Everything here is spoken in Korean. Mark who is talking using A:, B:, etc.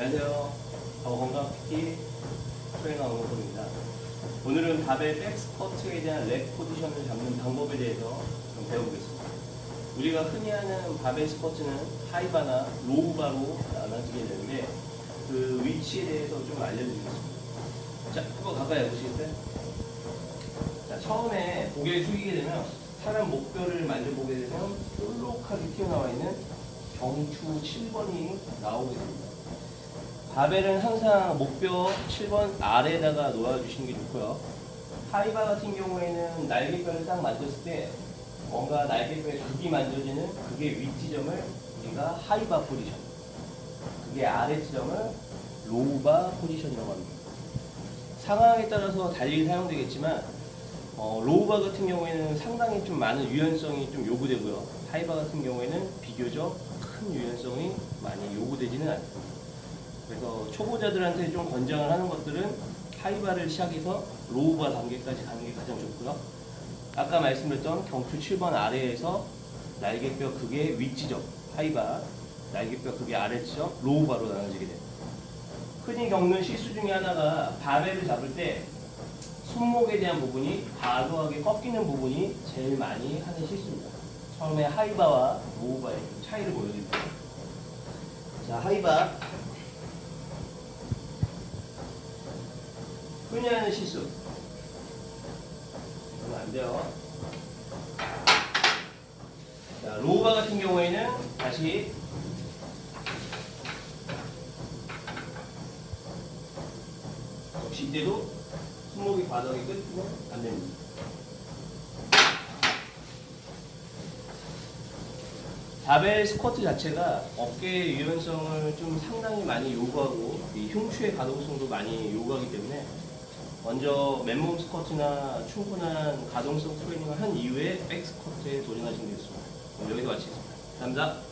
A: 안녕하세요. 건강 PT 트레이너 강호입니다. 오늘은 바벨 백스쿼트에 대한 렉 포지션을 잡는 방법에 대해서 좀 배워보겠습니다. 우리가 흔히 하는 바벨 스쿼트는 하이바나 로우바로 나눠지게 되는데 그 위치에 대해서 좀 알려드리겠습니다. 자, 한번 가까이 보시겠어요? 자, 처음에 고개를 숙이게 되면 사람 목뼈를 만져보게 되면 볼록하게 튀어나와 있는 경추 7번이 나오게 됩니다. 바벨은 항상 목뼈 7번 아래에다가 놓아주시는 게 좋고요. 하이바 같은 경우에는 날개뼈를 딱 만졌을 때 뭔가 날개뼈에 극이 만져지는 그게 윗지점을 우리가 하이바 포지션, 그게 아래지점을 로우바 포지션이라고 합니다. 상황에 따라서 달리 사용되겠지만 어, 로우바 같은 경우에는 상당히 좀 많은 유연성이 좀 요구되고요. 하이바 같은 경우에는 비교적 큰 유연성이 많이 요구되지는 않습니다. 그래서 초보자들한테 좀 권장을 하는 것들은 하이바를 시작해서 로우바 단계까지 가는 게 가장 좋고요. 아까 말씀드렸던 경추 7번 아래에서 날개뼈 극의 윗지점 하이바, 날개뼈 극의 아래지점 로우바로 나눠지게 됩니다. 흔히 겪는 실수 중에 하나가 바벨을 잡을 때 손목에 대한 부분이 과도하게 꺾이는 부분이 제일 많이 하는 실수입니다. 처음에 하이바와 로우바의 좀 차이를 보여드릴게요. 자, 하이바. 흔히 하는 실수. 그러면 안 돼요. 자, 로우바 같은 경우에는 다시 역시 이때도 손목이 과도하게 끊기면 안 됩니다. 바벨 스쿼트 자체가 어깨 유연성을 좀 상당히 많이 요구하고 이 흉추의 가동성도 많이 요구하기 때문에 먼저 맨몸 스쿼트나 충분한 가동성 트레이닝을 한 이후에 백 스쿼트에 도전하시면 되겠습니다. 여기서 마치겠습니다. 감사합니다.